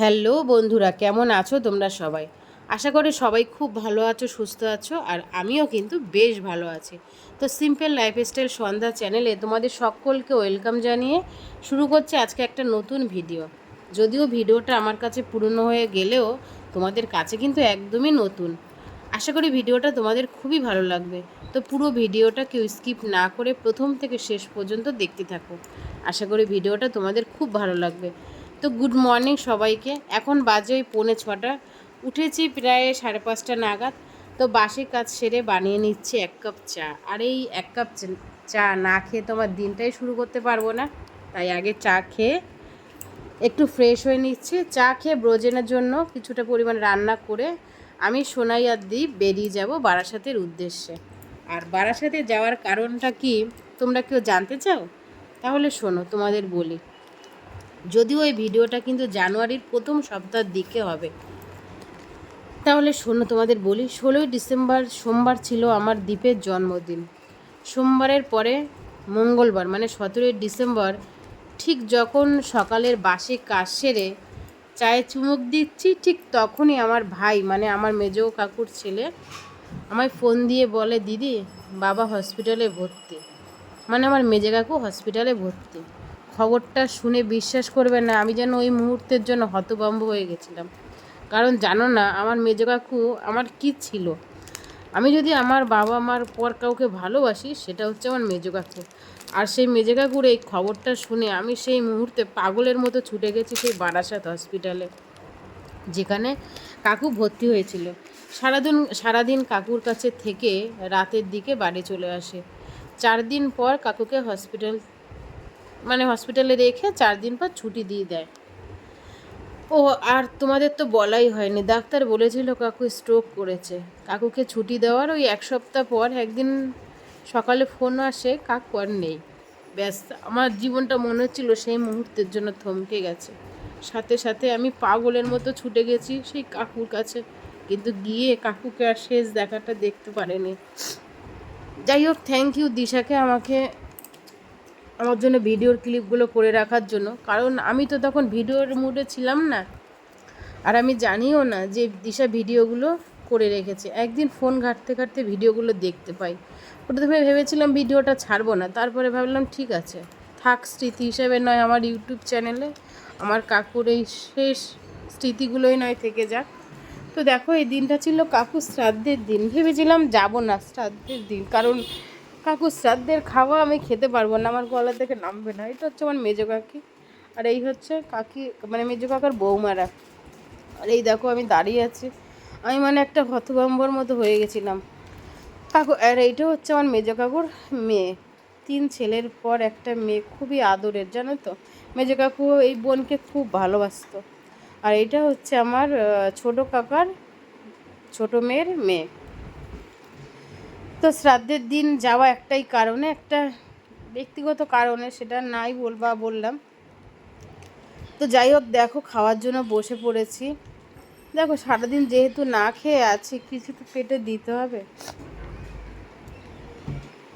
Hello বন্ধুরা, কেমন আছো তোমরা সবাই? আশা করি সবাই খুব ভালো আছো, সুস্থ আছো, আর আমিও কিন্তু বেশ ভালো আছি। তো সিম্পল লাইফস্টাইল সন্ধ্যা চ্যানেলে তোমাদের সকলকে ওয়েলকাম জানিয়ে শুরু করছে আজকে একটা নতুন ভিডিও। যদিও ভিডিওটা আমার কাছে পুরনো হয়ে গেলেও তোমাদের কাছে কিন্তু একদমই নতুন। আশা করি ভিডিওটা তোমাদের খুবই ভালো লাগবে। তো পুরো ভিডিওটা কেউ স্কিপ না করে প্রথম থেকে শেষ পর্যন্ত দেখতে থাকো। আশা করি ভিডিওটা তোমাদের খুব ভালো লাগবে। তো গুড মর্নিং সবাইকে। এখন বাজে ওই পৌনে ছটা। উঠেছি প্রায় সাড়ে পাঁচটা নাগাদ। তো বাসি কাজ সেরে বানিয়ে নিচ্ছি এক কাপ চা। আর এই এক কাপ চা- না খেয়ে তোমার দিনটাই শুরু করতে পারব না। তাই আগে চা খেয়ে একটু ফ্রেশ হয়ে নিচ্ছি। চা খেয়ে ব্রোজেনের জন্য কিছুটা পরিমাণ রান্না করে আমি সোনাই আর বেরিয়ে যাব বারাসাতের উদ্দেশ্যে। আর বারাসাতে যাওয়ার কারণটা কি তোমরা কেউ জানতে চাও? তাহলে শোনো, তোমাদের বলি। যদিও এই ভিডিওটা কিন্তু জানুয়ারির প্রথম সপ্তাহের দিকে হবে। তাহলে শোনো, তোমাদের বলি, ষোলোই ডিসেম্বর সোমবার ছিল আমার দ্বীপের জন্মদিন। সোমবারের পরে মঙ্গলবার মানে সতেরোই ডিসেম্বর, ঠিক যখন সকালের বাসে কাজ সেরে চায়ে চুমুক দিচ্ছি, ঠিক তখনই আমার ভাই মানে আমার মেজ কাকুর ছেলে, আমায় ফোন দিয়ে বলে, দিদি, বাবা হসপিটালে ভর্তি। মানে আমার মেজে কাকু হসপিটালে ভর্তি। খবরটা শুনে বিশ্বাস করবে না, আমি যেন ওই মুহূর্তের জন্য হতভম্ব হয়ে গেছিলাম। কারণ জানো না, আমার মেজো কাকু আমার কি ছিল? আমি যদি আমার বাবা মার পর কাউকে ভালোবাসি, সেটা হচ্ছে আমার মেজো কাকু। আর সেই মেজো কাকুর এই খবরটা শুনে আমি সেই মুহূর্তে পাগলের মতো ছুটে গেছি সেই বারাসাত হসপিটালে, যেখানে কাকু ভর্তি হয়েছিল। সারাদিন সারাদিন কাকুর কাছে থেকে রাতের দিকে বাড়ি চলে আসে। চার দিন পর কাকুকে হসপিটাল মানে হসপিটালে রেখে চার দিন পর ছুটি দিয়ে দেয়। ও, আর তোমাদের তো বলাই হয়নি। ডাক্তার বলেছিল কাকু স্ট্রোক করেছে। কাকুকে ছুটি দেওয়ার ওই এক সপ্তাহ পর একদিন সকালে ফোন আসে, কাকু আর নেই। ব্যাস, আমার জীবনটা মনে হচ্ছিল সেই মুহূর্তের জন্য থমকে গেছে। সাথে সাথে আমি পাগলের মতো ছুটে গেছি সেই কাকুর কাছে। কিন্তু গিয়ে কাকুকে আর শেষ দেখাটা দেখতে পারেনি। যাই হোক থ্যাংক ইউ দিশাকে আমাকে আমার জন্য ভিডিওর ক্লিপগুলো করে রাখার জন্য। কারণ আমি তো তখন ভিডিওর মুডে ছিলাম না। আর আমি জানিও না যে দিশা ভিডিওগুলো করে রেখেছে। একদিন ফোন ঘাঁটতে ঘাঁটতে ভিডিওগুলো দেখতে পাই। প্রথমে ভেবেছিলাম ভিডিওটা ছাড়বো না। তারপরে ভাবলাম, ঠিক আছে, থাক স্মৃতি হিসেবে নয় আমার ইউটিউব চ্যানেলে। আমার কাকুর এই শেষ স্মৃতিগুলোই নয়, থেকে যাক। তো দেখো, এই দিনটা ছিল কাকুর শ্রাদ্ধের দিন। ভেবেছিলাম যাব না শ্রাদ্ধের দিন। কারণ কাকুর শ্রাদ্ধের খাওয়া আমি খেতে পারব না, আমার গলা থেকে নামবে না। এটা হচ্ছে আমার মেজো কাকি। আর এই হচ্ছে কাকি মানে মেজো কাকার বৌমারা। আর এই দেখো আমি দাঁড়িয়ে আছি। আমি মানে একটা হতভম্বর মতো হয়ে গেছিলাম। কাকু, আর এইটা হচ্ছে আমার মেজো কাকুর মেয়ে। তিন ছেলের পর একটা মেয়ে, খুবই আদরের, জানো তো? মেজো কাকু এই বোনকে খুব ভালোবাসতো। আর এটা হচ্ছে আমার ছোট কাকার ছোট মেয়ের মেয়ে। তো শ্রাদ্ধের দিন যাওয়া একটাই কারণে, একটা ব্যক্তিগত কারণে সেটা নাই বলবা বললাম। তো যাই হোক, দেখো খাওয়ার জন্য বসে পড়েছি। দেখো সারাদিন যেহেতু না খেয়ে আছি, কিছু তো পেটে দিতে হবে।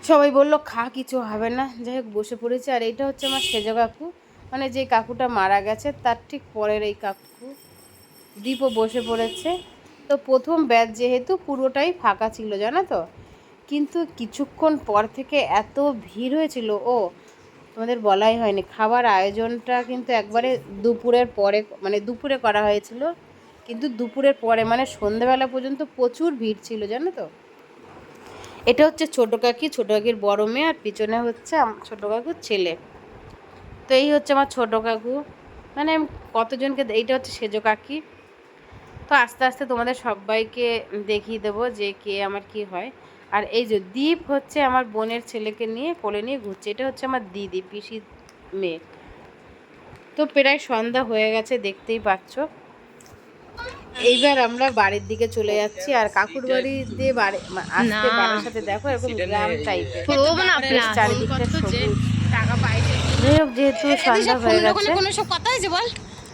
সবাই বলল, খা, কিছু হবে না। যাই হোক, বসে পড়েছি। আর এইটা হচ্ছে আমার সেজ কাকু। মানে যে কাকুটা মারা গেছে, তার ঠিক পরের এই কাকু। দীপও বসে পড়েছে। তো প্রথম ব্যাচ যেহেতু পুরোটাই ফাঁকা ছিল, জানো তো? কিন্তু কিছুক্ষণ পর থেকে এত ভিড় হয়েছিল, ও, তোমাদের বলাই হয়নি। খাবার আয়োজনটা কিন্তু একবারে দুপুরের পরে মানে দুপুরে করা হয়েছিল। কিন্তু দুপুরের পরে মানে সন্ধেবেলা পর্যন্ত প্রচুর ভিড় ছিল, জানো তো? এটা হচ্ছে ছোটো কাকি, ছোটো কাকির বড় মেয়ে, আর পিছনে হচ্ছে ছোটো কাকুর ছেলে। তো এই হচ্ছে আমার ছোটো কাকু। মানে কতজনকে এইটা হচ্ছে সেজো কাকি। তো আস্তে আস্তে তোমাদের সবাইকে দেখিয়ে দেবো যে কে আমার কি হয়। আর এই যে দ্বীপ হচ্ছে আমার বোনের ছেলেকে নিয়ে কোলে নিয়ে ঘুরছে। এটা হচ্ছে আমার দিদি পিসির মেয়ে। তো প্রায় সন্ধ্যা হয়ে গেছে দেখতেই পাচ্ছ। এইবার আমরা বাড়ির দিকে চলে যাচ্ছি আর কাকুর বাড়ি দিয়ে বাড়ি আসতে বাড়ির সাথে দেখো এরকম গ্রাম টাইপের চারিদিকটা সবুজ। যাই হোক যেহেতু সন্ধ্যা হয়ে গেছে। কোনো সব কথা হয়েছে বল?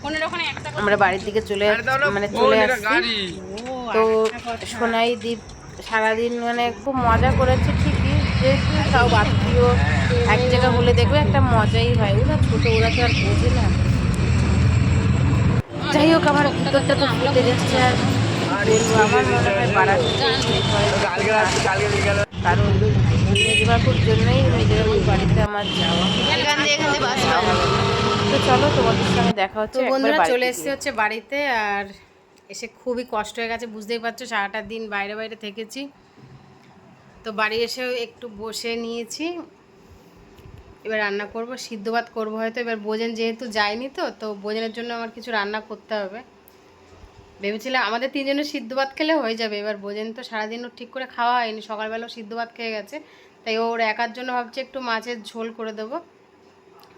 পনেরো ওখানে একটা আমরা বাড়ির দিকে চলে মানে চলে আসছি। তো সোনাই দ্বীপ সারাদিন মানে খুব মজা করেছে ঠিকই যেহেতু সব আত্মীয় এক জায়গা বলে দেখবে একটা মজাই হয়। ওরা ছোটো ওরা তো আর বোঝে না। যাই হোক আমার ভিতরটা তো ফুটে যাচ্ছে আর বলব আমার মনে হয় বাড়াতে কারণ মেজবাকুর জন্যই মেজবাকুর বাড়িতে আমার যাওয়া। তো চলো তোমাদের সঙ্গে দেখা হচ্ছে বন্ধুরা চলে এসেছে হচ্ছে বাড়িতে আর এসে খুবই কষ্ট হয়ে গেছে। বুঝতেই পারছ, সারাটা দিন বাইরে বাইরে থেকেছি। তো বাড়ি এসেও একটু বসে নিয়েছি। এবার রান্না করব, সিদ্ধ ভাত করব হয়তো। এবার বোজেন যেহেতু যায়নি তো তো বোজেনের জন্য আমার কিছু রান্না করতে হবে। ভেবেছিলাম আমাদের তিনজনের সিদ্ধ ভাত খেলে হয়ে যাবে। এবার বোজেন তো সারাদিন ওর ঠিক করে খাওয়া হয়নি, সকালবেলাও সিদ্ধ ভাত খেয়ে গেছে। তাই ওর একার জন্য ভাবছি একটু মাছের ঝোল করে দেবো।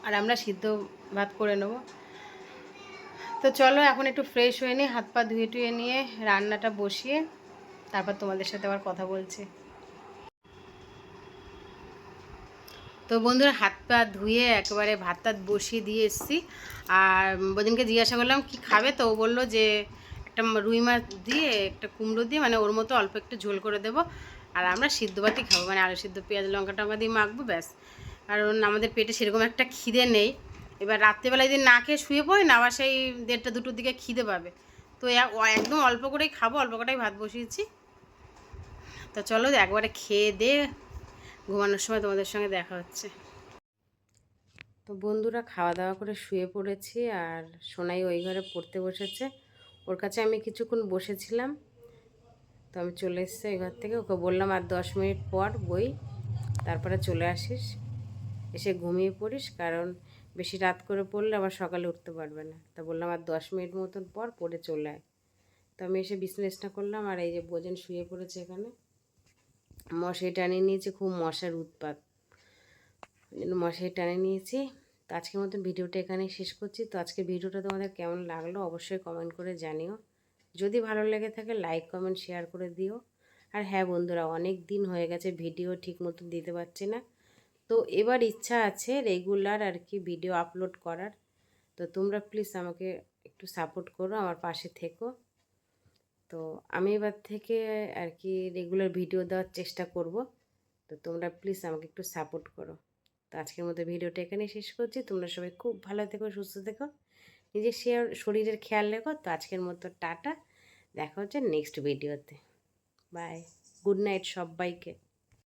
আর আমরা সিদ্ধ ভাত করে নেব। তো চলো এখন একটু ফ্রেশ হয়ে নিই, হাত পা ধুয়ে টুয়ে নিয়ে রান্নাটা বসিয়ে তারপর তোমাদের সাথে আবার কথা বলছি। তো বন্ধুরা, হাত পা ধুয়ে একেবারে ভাত টাত বসিয়ে দিয়ে এসেছি। আর বদিনকে জিজ্ঞাসা করলাম, কি খাবে? তো ও বলল যে, একটা রুই মাছ দিয়ে, একটা কুমড়ো দিয়ে মানে ওর মতো অল্প একটু ঝোল করে দেবো। আর আমরা সিদ্ধ ভাতই খাব। মানে আলু সিদ্ধ, পেঁয়াজ লঙ্কা টঙ্কা দিয়ে মাখবো, ব্যাস। কারণ আমাদের পেটে সেরকম একটা খিদে নেই। এবার রাত্রেবেলায় যদি না খেয়ে শুয়ে পড়ে না, আবার সেই দেড়টা দুটোর দিকে খিদে পাবে। তো একদম অল্প করেই খাব, অল্প করেই ভাত বসিয়েছি। তো চলো একবারে খেয়ে দিয়ে ঘুমানোর সময় তোমাদের সঙ্গে দেখা হচ্ছে। তো বন্ধুরা খাওয়া দাওয়া করে শুয়ে পড়েছি, আর সোনাই ওই ঘরে পড়তে বসেছে। ওর কাছে আমি কিছুক্ষণ বসেছিলাম। তো আমি চলে এসেছি ওই ঘর থেকে। ওকে বললাম, আর দশ মিনিট পর বই, তারপরে চলে আসিস। এসে ঘুমিয়ে পড়িস, কারণ বেশি রাত করে পড়লে আবার সকালে উঠতে পারবে না। তা বললাম, আর দশ মিনিট মতন পর পড়ে চলে আয়। তো আমি এসে বিছনেসটা করলাম, আর এই যে বোজন শুয়ে পড়েছে এখানে। মশারি টানিয়ে নিয়েছে, খুব মশার উৎপাত। মশারি টানিয়ে নিয়েছি। তো আজকের মতন ভিডিওটা এখানেই শেষ করছি। তো আজকের ভিডিওটা তোমাদের কেমন লাগল অবশ্যই কমেন্ট করে জানিও। যদি ভালো লেগে থাকে লাইক কমেন্ট শেয়ার করে দিও। আর হ্যাঁ বন্ধুরা, অনেক দিন হয়ে গেছে, ভিডিও ঠিক মতন দিতে পারছি না। তো এবার ইচ্ছা আছে রেগুলার আর কি ভিডিও আপলোড করার। তো তোমরা প্লিজ আমাকে একটু সাপোর্ট করো, আমার পাশে থেকো। তো আমি এবার থেকে আর কি রেগুলার ভিডিও দেওয়ার চেষ্টা করব। তো তোমরা প্লিজ আমাকে একটু সাপোর্ট করো। তো আজকের মতো ভিডিওটা এখানেই শেষ করছি। তোমরা সবাই খুব ভালো থেকো, সুস্থ থেকো। নিজের শেয়ার শরীরের খেয়াল রেখো। তো আজকের মতো টাটা। দেখা হচ্ছে নেক্সট ভিডিওতে বাই গুড নাইট সবাইকে।